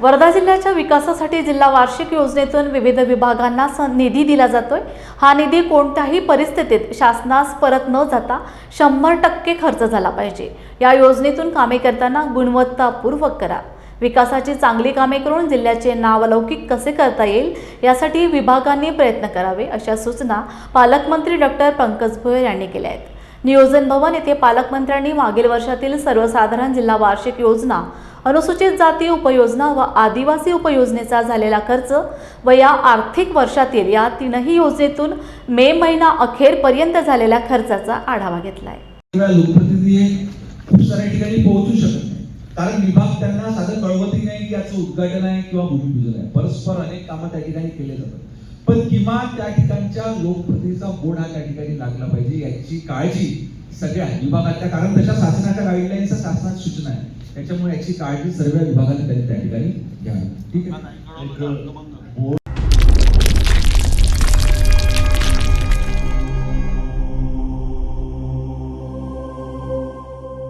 वर्धा जिल्ह्याच्या विकासासाठी जिल्हा वार्षिक योजनेतून विविध विभागांना स- निधी दिला जातोय. हा निधी कोणत्याही परिस्थितीत शासनास परत न जाता शंभर टक्के खर्च झाला पाहिजे. या योजनेतून कामे करताना गुणवत्तापूर्वक करा. विकासाची चांगली कामे करून जिल्ह्याचे नाव अलौकिक कसे करता येईल यासाठी विभागांनी प्रयत्न करावे अशा सूचना पालकमंत्री डॉक्टर पंकज भोयर यांनी केल्या आहेत. नियोजन भवन येथे पालकमंत्र्यांनी मागील वर्षातील सर्वसाधारण जिल्हा वार्षिक योजना अनुसूचित जाती उपयोजना व आदिवासी उपयोजनेचा झालेला खर्च व या आर्थिक वर्षातील या तीनही योजनेतून मे महिना अखेरपर्यंत झालेल्या खर्चाचा आढावा घेतलाय. वेळा खूप साऱ्या ठिकाणी पोहोचू शकत नाही. कारण विभाग त्यांना साधं कळवतही नाही की याचं उद्घाटन आहे किंवा भूमिपूजन आहे. परस्पर अनेक कामं त्या ठिकाणी केले जातात. पण किमान त्या ठिकाणच्या लोकप्रतिनिधीचा गुण हा त्या ठिकाणी लागला पाहिजे याची काळजी सगळ्या विभागातल्या कारण तशा शासनाच्या गाईडलाईन्स शासनात सूचना आहे त्याच्यामुळे याची काळजी सर्व विभागाने त्यांनी त्या ठिकाणी घ्यावी. ठीक आहे? एक,